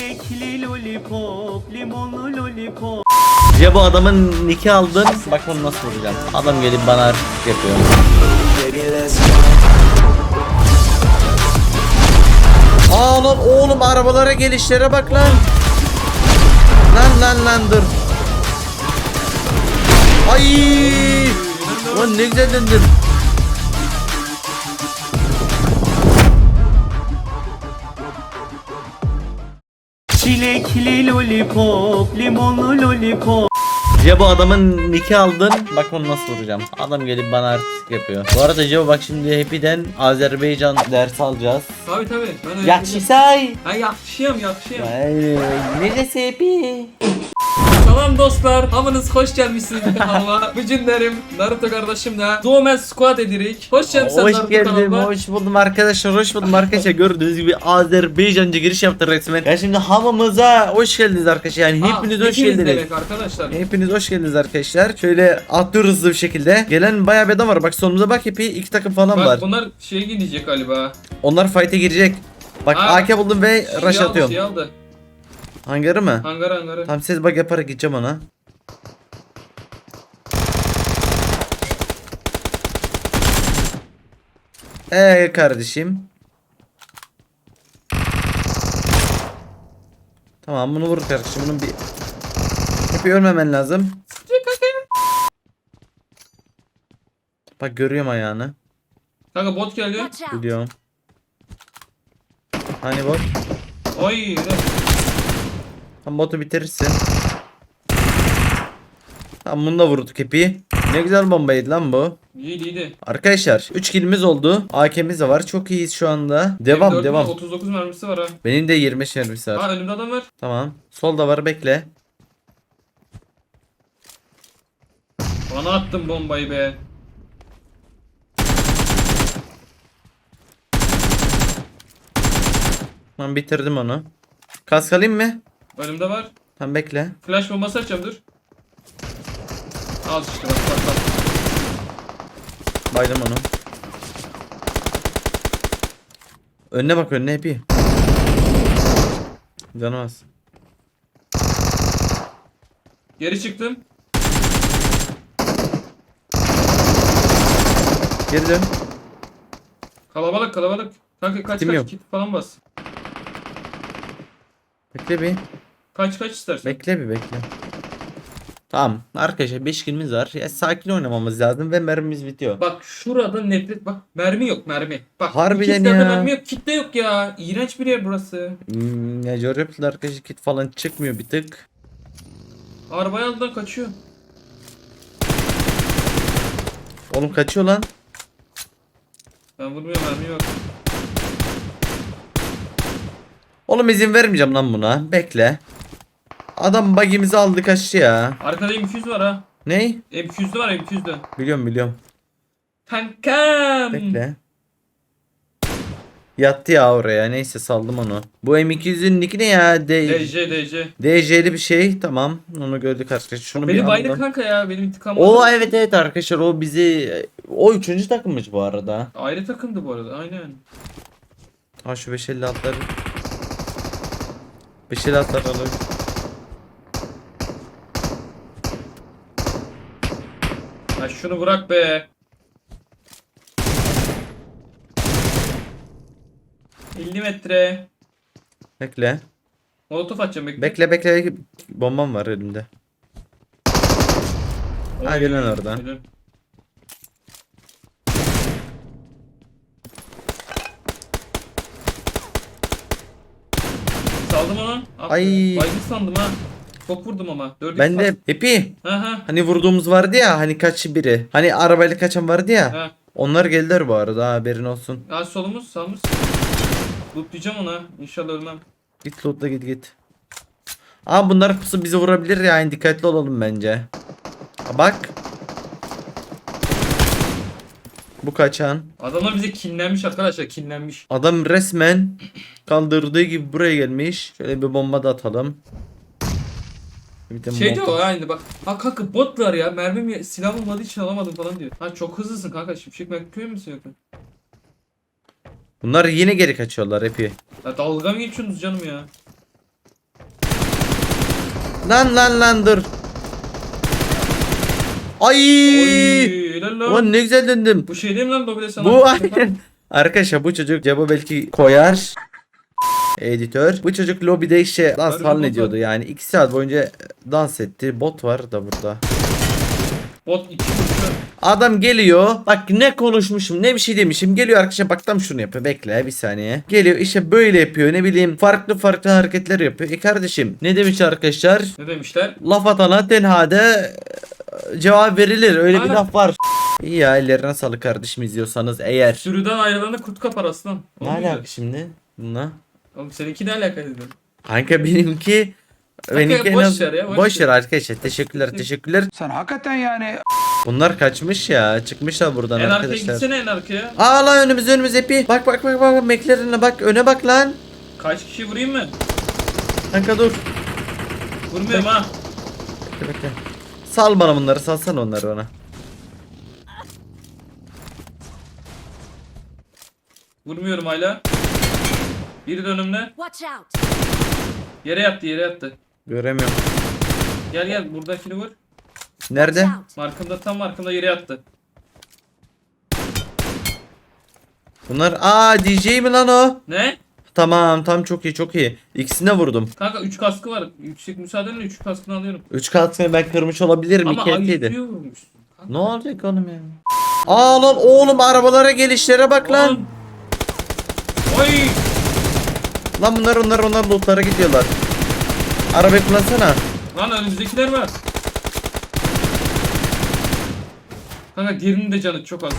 Çilekli lollipop, limonlu lollipop. Ya bu adamın niki aldın. Bak bunu nasıl vuracağım. Adam gelip bana yapıyor. Aa lan oğlum arabalara gelişlere bak lan. Lan lan lan dur. Ay! Lan ne güzel döndüm. Çilekli lollipop, limonlu lollipop. Bu adamın niki aldın. Bak bunu nasıl vuracağım. Adam gelip bana artistik yapıyor. Bu arada Cevo bak şimdi Happy'den Azerbaycan ders alacağız. Tabii tabii. Ben öyle Yakşisay. Ha yakışıyorum yakışıyorum. Ay, Neresi Happy? Tamam dostlar, hamınız hoş gelmişsiniz kanalıma. Bugün derim Naruto kardeşimle Duomen Squad edirik. Hoş geldin sen Hoş Naruto geldim, kanalıma. hoş buldum arkadaşlar, hoş buldum arkadaşlar. Gördüğünüz gibi Azerbaycanca giriş yaptı resmen. Ya şimdi hamamıza hoş geldiniz arkadaşlar. Yani Ha, hepiniz hoş geldiniz. demek arkadaşlar. Hepiniz hoş geldiniz arkadaşlar. Şöyle atlıyoruz hızlı bir şekilde. Gelen bayağı bir adam var. Bak sonumuza bak hepi iki takım falan Bak var. bunlar şeye gidecek galiba. Onlar fight'e girecek. Bak Ha, AK buldum ve Şey rush aldı, atıyorum. Şey aldı. Hangarı mı? Hangar hangarı. Tamam ses bak yaparak gideceğim ona. Eee kardeşim. Tamam bunu vur kardeşim. Bunun bir hep ölmemen lazım. Bak görüyorum ayağını. Kanka bot geliyor. Biliyorum. Hani bot? Oy. Tam botu bitirirsin. Tamam bunu da vurduk hepi. Ne güzel bombaydı lan bu. İyiydi iyiydi. Arkadaşlar 3 kilimiz oldu. AK'miz de var. Çok iyiyiz şu anda. Devam M4'ün devam. 39 mermisi var ha. Benim de 25 mermisi var. Ha önümde adam var. Tamam. Solda var bekle. Bana attın bombayı be. Tamam bitirdim onu. Kask alayım mı? Önümde var. Tamam bekle. Flash bombası açacağım dur. Al işte bak bak bak. Baydım onu. Önüne bak önüne hepi. Canı az. Geri çıktım. Geri dön. Kalabalık kalabalık. Kanka kaç Kim kaç yok? kit falan bas. Bekle bir. Kaç kaç istersen. Bekle bir bekle. Tamam arkadaşlar 5 kilimiz var. Ya, sakin oynamamız lazım ve mermimiz bitiyor. Bak şurada nefret bak mermi yok mermi. Bak Harbiden ya. mermi yok kitle yok ya. İğrenç bir yer burası. Hmm, ya Jorap'la arkadaşlar kit falan çıkmıyor bir tık. Arabaya aldılar kaçıyor. Oğlum kaçıyor lan. Ben vurmuyorum mermi yok. Oğlum izin vermeyeceğim lan buna. Bekle. Adam bagimizi aldı kaçtı ya. Arkada M200 var ha. Ney? M200'lü var M200'lü. Biliyorum biliyorum. Kankam. Bekle. Yattı ya oraya. Neyse saldım onu. Bu M200'ün niki ne ya? D DJ DJ. DJ'li bir şey. Tamam. Onu gördük arkadaşlar. Şunu bir Benim baydı alalım. kanka ya benim intikam O evet evet arkadaşlar o bizi o üçüncü takımmış bu arada. Ayrı takımdı bu arada aynen. Ha şu 556'ları 556'ları alalım. Şunu bırak be. 50 metre. Bekle. Molotof atacağım bekle. Bekle bekle. bekle. Bombam var elimde. Oy, lan oradan. helal. Saldım onu. Ay. Baygın sandım ha. Çok vurdum ama. Dördü Ben de Epi Ha ha. hani vurduğumuz vardı ya hani kaç biri. Hani arabayla kaçan vardı ya. Ha. Onlar geldiler bu arada ha, haberin olsun. Ha solumuz sağımız. Lootlayacağım ona. İnşallah ölmem. Git lootla git git. Aa bunlar pusu bizi vurabilir ya yani dikkatli olalım bence. Bak. Bu kaçan. Adamlar bize kinlenmiş arkadaşlar kinlenmiş. Adam resmen kaldırdığı gibi buraya gelmiş. Şöyle bir bomba da atalım. Bir de Şey diyor molotov- o aynı bak. Ha kanka botlar ya mermim ya- silah olmadığı için alamadım falan diyor. Ha çok hızlısın kanka şimşek McQueen misin yok mu? Bunlar yine geri kaçıyorlar hepi. Ya dalga mı geçiyorsunuz canım ya? Lan lan lan dur. Ay. Oy, helal lan. Ulan ne güzel döndüm. Bu şey değil mi lan Dobile sana? Bu aynen. Arkadaşlar bu çocuk cevabı belki koyar. Editör. Bu çocuk lobide işte dans Hadi falan bot ediyordu yani. 2 saat boyunca dans etti. Bot var da burada. Bot iki vurdu. Adam geliyor. Bak ne konuşmuşum ne bir şey demişim. Geliyor arkadaşlar bak tam şunu yapıyor. Bekle bir saniye. Geliyor işte böyle yapıyor. Ne bileyim farklı farklı hareketler yapıyor. E kardeşim ne demiş arkadaşlar? Ne demişler? Laf atana tenhada e, cevap verilir. Öyle bir Aynen. laf var. İyi ya ellerine sağlık kardeşim izliyorsanız eğer. Sürüden ayrılanı kurt kapar aslan. Ne alaka şimdi? Bununla? Oğlum seninki ne alaka dedin? Kanka benimki benimki en boş az ver ya, boş boş ver. arkadaşlar. Teşekkürler, teşekkürler. Sen hakikaten yani Bunlar kaçmış ya. Çıkmışlar buradan En arkaya arkadaşlar. gitsene en arkaya. Aa lan önümüz önümüz epi. Bak bak bak bak McLaren'e bak öne bak lan. Kaç kişi vurayım mı? Kanka dur. Vurmuyorum ha. Bekle bekle. Sal bana bunları salsana onları bana. Vurmuyorum hala. Biri de önümde. Watch out! Yere yattı yere yattı. Göremiyorum. Gel gel buradakini vur. Nerede? Markında tam markında yere yattı. Bunlar aa DJ mi lan o? Ne? Tamam tam çok iyi çok iyi. İkisine vurdum. Kanka 3 kaskı var. Yüksek müsaadenle 3 kaskını alıyorum. 3 kalsın ben kırmış olabilirim. Ama 2 ayıplıyor etiydi. vurmuşsun. Kanka. Ne olacak oğlum ya? Aa lan oğlum arabalara gelişlere bak lan. Oğlum. Oy! Lan bunlar onlar onlar lootlara gidiyorlar. Arabayı kullansana. Lan önümüzdekiler var. Kanka diğerinin de canı çok az.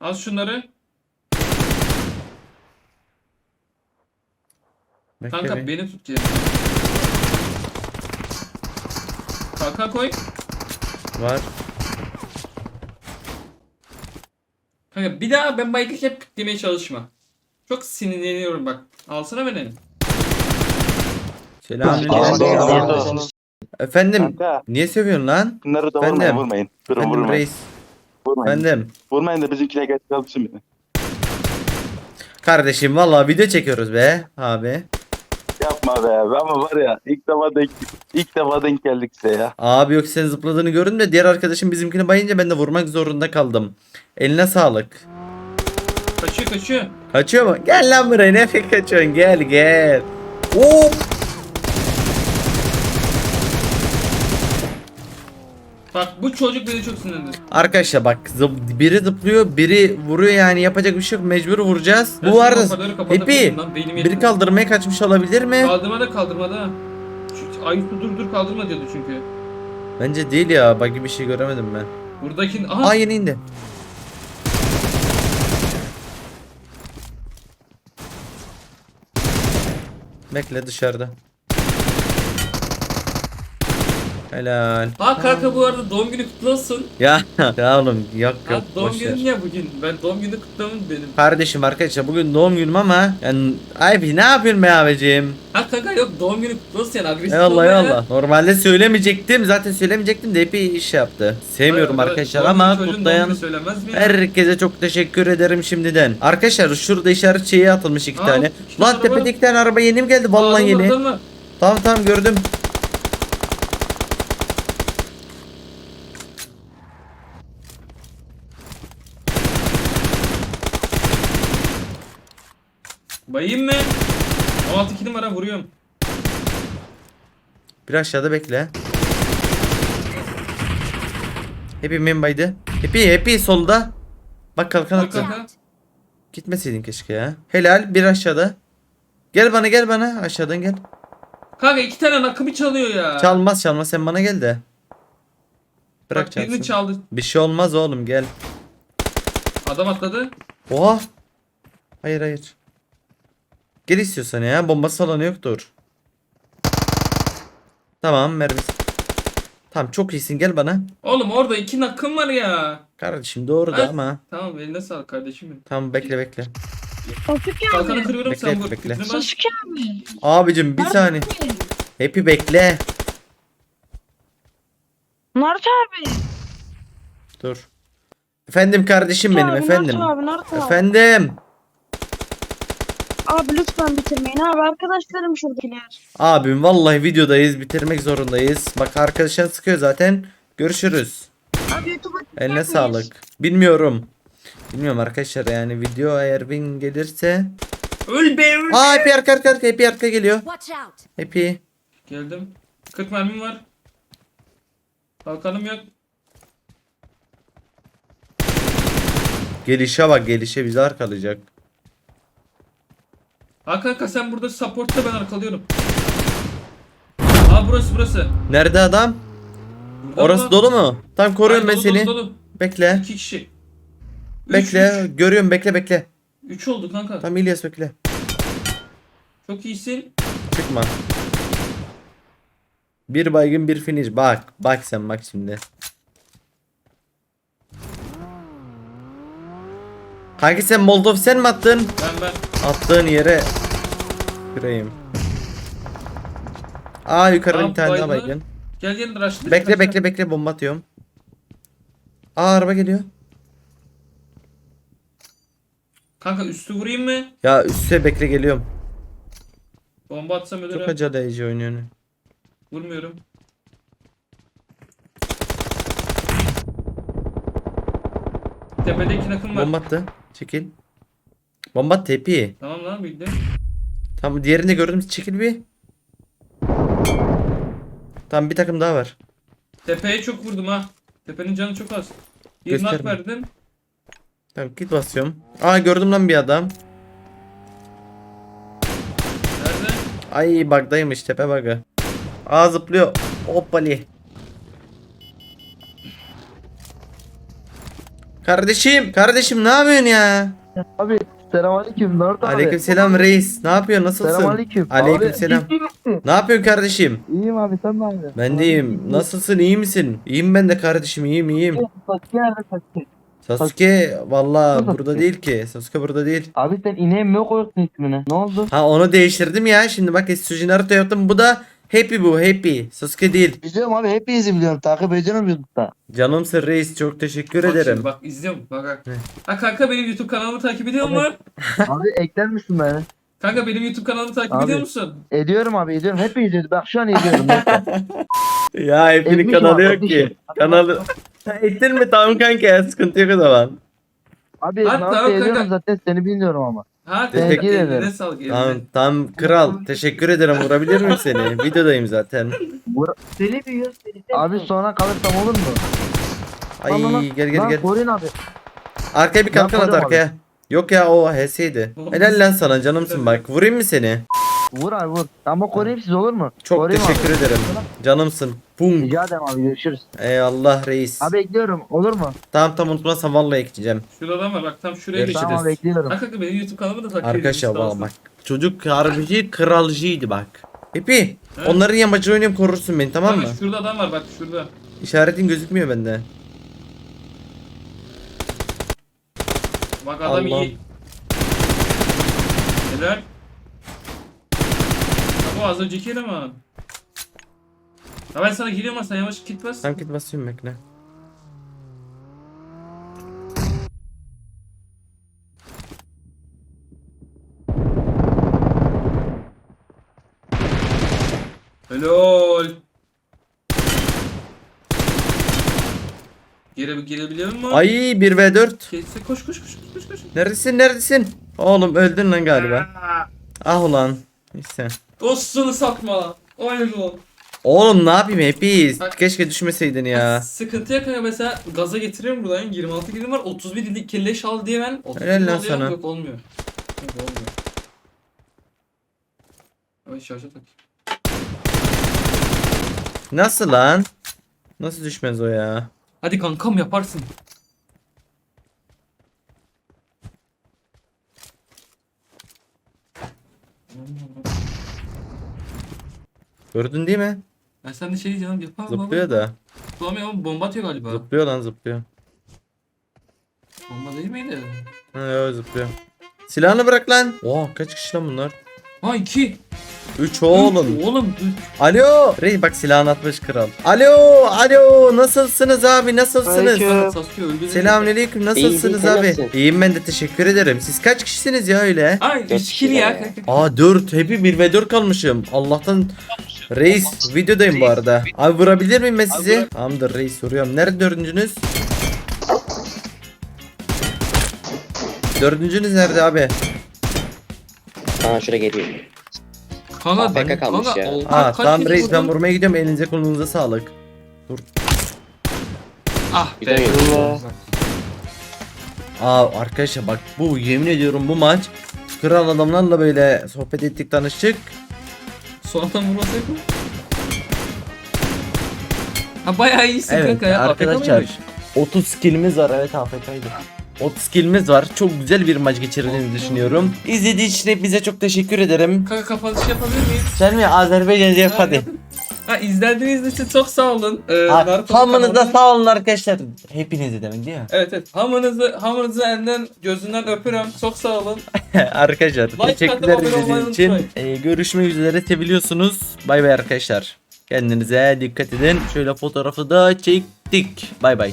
Al şunları. Bekle Kanka bir. beni tut geri. Kanka koy. Var. Kanka bir daha ben bayıklık hep demeye çalışma. Çok sinirleniyorum bak. Alsana beni. Selamünaleyküm. Efendim. Kanka Niye seviyorsun lan? bunları da Ben de- vurmayın vurmayın. Durun Efendim vurmayın. reis. Vurmayın. Efendim. Vurmayın da bizimkine geç kalsın beni. Kardeşim vallahi video çekiyoruz be abi. Yapma be ama var ya ilk defa denk, ilk defa denk geldik size ya. Abi yok senin zıpladığını gördüm de diğer arkadaşım bizimkini bayınca ben de vurmak zorunda kaldım. Eline sağlık. Kaçıyor kaçıyor. Kaçıyor mu? Gel lan buraya ne kaçıyorsun gel gel. Hop. Bak bu çocuk beni çok sinirlendir. Arkadaşlar bak zıp- biri zıplıyor biri vuruyor yani yapacak bir şey yok mecbur vuracağız. Ben Bu arada lan, beynim biri yetmiyor. kaldırmaya kaçmış olabilir mi? Kaldırmada kaldırmada. Şu Ayıp dur dur kaldırma diyordu çünkü. Bence değil ya bak bir şey göremedim ben. Buradaki aha Aa yeni indi. Bekle dışarıda. Helal. Ha kanka bu arada doğum günü kutlu olsun. Ya ya oğlum yok Ha, yok doğum boş ver. günün ya bugün. Ben doğum günü kutlamam benim. Kardeşim arkadaşlar bugün doğum günüm ama yani abi ne yapıyorsun be abicim? Ha kanka yok doğum günü kutlu olsun yani agresif Eyvallah olma ya. eyvallah. Normalde söylemeyecektim. Zaten söylemeyecektim de bir iş yaptı. Sevmiyorum Hayır, arkadaşlar doğum ama günü çocuğun kutlayan günü söylenmez mi ya? herkese çok teşekkür ederim şimdiden. Arkadaşlar şurada işaret şeyi atılmış iki Aa, tane. Lan araba. tane araba yeni mi geldi? Aa, Vallahi var, yeni. Tamam tamam gördüm. Bayayım mı? 6 2 numara vuruyorum. Bir aşağıda bekle. Happy membaydı. Happy happy solda. Bak kalkan Bak attı. Gitmeseydin keşke ya. Helal bir aşağıda. Gel bana gel bana aşağıdan gel. Kanka iki tane nakımı çalıyor ya. Çalmaz çalmaz sen bana gel de. Bırak Bak birini çaldı. Bir şey olmaz oğlum gel. Adam atladı. Oha. Hayır hayır. Gel istiyorsan ya. Bombası alanı yoktur. Tamam mermisi. Tamam çok iyisin gel bana. Oğlum orada iki nakım var ya. Kardeşim doğru da ama. Tamam eline sağlık kardeşim benim. Tamam bekle bekle. Sasuke Kalkanı abi. kırıyorum Bekle, sen vur. bekle. Sasuke abi. Abicim bir Naruto saniye. abi. Happy bekle. Naruto abi. Dur. Efendim kardeşim benim Abi, efendim. Naruto abi Naruto abi. Efendim. Abi lütfen bitirmeyin abi arkadaşlarım şuradakiler. Abim vallahi videodayız bitirmek zorundayız. Bak arkadaşlar sıkıyor zaten. Görüşürüz. Abi YouTube'a Eline sağlık. Bilmiyorum. Bilmiyorum arkadaşlar yani video eğer win gelirse. Öl be öl. Aa happy arka arka arka happy arka geliyor. Watch out! Happy. Geldim. 40 mermim var. Kalkanım yok. Gelişe bak gelişe bizi arkalayacak. Ha kanka sen burada support'ta ben arkalıyorum. Aa burası burası. Nerede adam? Burada Orası mı? dolu mu? Tam koruyorum ben Hayır, dolu, seni. dolu, dolu. Bekle. İki kişi. Üç, Bekle. Üç. Görüyorum bekle bekle. Üç oldu kanka. Tam İlyas bekle. Çok iyisin. Çıkma. Bir baygın bir finish. Bak. Bak sen bak şimdi. Kanki sen Molotov sen mi attın? Ben ben. Attığın yere Kırayım. Aa yukarıda Tamam, bir tane daha baygın. Gel gel rush'la. Bekle bekle bekle bomba atıyorum. Aa araba geliyor. Kanka üstü vurayım mı? Ya üste bekle geliyorum. Bomba atsam Çok ölürüm. aceleci oynuyorsun. Vurmuyorum. Tepede iki nakım var. Bomba attı. Çekil. Bomba tepi. Tamam lan bildim. Tamam diğerini de gördüm. Çekil bir. Tamam bir takım daha var. Tepeye çok vurdum ha. Tepenin canı çok az. Bir nak verdim. Tamam kit basıyorum. Aa gördüm lan bir adam. Nerede? Ay bug'daymış tepe bug'ı. Aa zıplıyor. Hoppali. Kardeşim, kardeşim ne yapıyorsun ya? Abi selamünaleyküm Nort abi. Aleykümselam reis. Ne yapıyorsun? Nasılsın? Selamünaleyküm. Aleykümselam. Abi, Ne yapıyorsun kardeşim? İyiyim abi sen ne yapıyorsun? Ben de iyiyim. Nasılsın? İyi misin? İyiyim ben de kardeşim. iyiyim iyiyim. Sasuke nerede Sasuke? Sasuke valla burada değil ki. Sasuke burada değil. Abi sen ineğe mi koyuyorsun ismini? Ne oldu? Ha onu değiştirdim ya. Şimdi bak Etsuji Naruto yaptım. Bu da Happy bu. Happy. Sasuke değil. Biliyorum abi hepinizi biliyorum. Takip ediyorum YouTube'da. Canımsın reis. Çok teşekkür Bak ederim. şimdi bak izliyorum. Bak bak. Ne? Ha kanka benim YouTube kanalımı takip ediyor musun? abi ekler misin beni? Kanka benim YouTube kanalımı takip Abi. ediyor musun? Ediyorum abi ediyorum. Hep ediyorum. Bak şu an ediyorum. Ya Happy'nin Etmişim kanalı abi, yok ki. Kanalı. Ettin mi? Tamam kanka ya. Sıkıntı yok o zaman. abi Ha, Naruto tamam ediyorum kanka. zaten seni bilmiyorum ama. Ha Teşekkür eline ederim. sağlık eline. Tamam tamam kral. Teşekkür ederim. Vurabilir miyim seni? Videodayım zaten. Seni biliyor Abi sonra kalırsam olur mu? Ay Lan, lan, lan. gel gel Lan gel. koruyun abi. Arkaya bir kalkan at koruyorum arkaya. Yok ya o HS'ydi. Helal lan sana canımsın bak. Vurayım mı seni? Vur abi vur. Ama koruyayım siz olur mu? Çok Koruyayım teşekkür abi. ederim. Canımsın. Bum. Rica ederim abi görüşürüz. Eyvallah reis. Abi ekliyorum olur mu? Tamam tamam unutmazsam vallahi ekleyeceğim. Şurada adam var bak tam şuraya Görüşürüz. geçeceğiz. Tamam abi ekliyorum. Ha kanka benim YouTube kanalımı da takip Arkadaşlar ediyorsun, valla bak. Çocuk harbici kralcıydı bak. Hepi. Evet. Onların yamacını oynayıp korursun beni tamam mı? Kanka şurada adam var bak şurada. İşaretin gözükmüyor bende. Bak adam Allah. iyi. Helal. Bu az önceki eleman. Ya ben sana geliyorum sen yavaş git bas. Tam kit basıyorum bekle. Helal. Gire, girebiliyor musun? Ay 1v4. Kese koş koş koş koş koş. Neredesin neredesin? Oğlum öldün lan galiba. Ah ulan. Neyse. Dostunu satma. Oyun ol. Oğlum ne yapayım Hepi? Bak- Keşke düşmeseydin ya. Sıkıntı kanka mesela gaza getiriyorum buradan 26 kilim var 31 dilik keleş al diye ben 31 Helal lan alıyorum, sana. yok olmuyor. Yok olmuyor. Ay şarja tak. Nasıl lan? Nasıl düşmez o ya? Hadi kankam yaparsın. Gördün değil mi? Ben sen de şey canım yapamam. Zıplıyor da. Zıplamıyor ama bomba atıyor galiba. Zıplıyor lan zıplıyor. Bomba değil miydi? Ha yo zıplıyor. Silahını bırak lan. Oha kaç kişi lan bunlar? Ha iki. 3 oğlum. Oğlum Alo. Reis bak silahını atmış kral. Alo. Alo. Nasılsınız abi? Nasılsınız? Sasuke öldü. Selamünaleyküm. Nasılsınız sen abi? nasılsın? İyiyim ben de teşekkür ederim. Siz kaç kişisiniz ya öyle? Ay içkili ya. Aa 4. Hepi 1 ve 4 kalmışım. Allah'tan Reis videodayım bu arada. Abi vurabilir miyim ben sizi? Tamamdır reis soruyorum. Nerede dördüncünüz? Dördüncünüz nerede abi? Aa şuraya geliyor. Kanka ben AFK kalmış kanka, ya. o- Aa kaç tamam reis ben vurdun? vurmaya gidiyorum. Elinize kolunuza sağlık. Ah Bir be. yok. Aa arkadaşlar bak bu yemin ediyorum bu maç kral adamlarla böyle sohbet ettik tanıştık. Sonradan vurmasaydı. Ha bayağı iyisin Evet kanka ya. arkadaşlar AFK mıymış? 30 skillimiz var evet AFK'ydı. 30 skillimiz var. Çok güzel bir maç geçirdiğini düşünüyorum. İzlediğiniz için hepinize çok teşekkür ederim. Kanka kapanış yapabilir miyim? Sen mi Azerbaycan yap hadi. Ha izlediğiniz için çok sağ olun. Ee, Ha, Hamınıza sağ olun arkadaşlar. Hepinizi demek değil mi? Evet evet. Hamınızı, hamınızı elinden gözünden öpüyorum. Çok sağ olun. arkadaşlar Like teşekkürler atın, abone olmayı izlediğiniz için. unutmayın. Ee, görüşmek üzere seviliyorsunuz. Bay bay arkadaşlar. Kendinize dikkat edin. Şöyle fotoğrafı da çektik. Bay bay.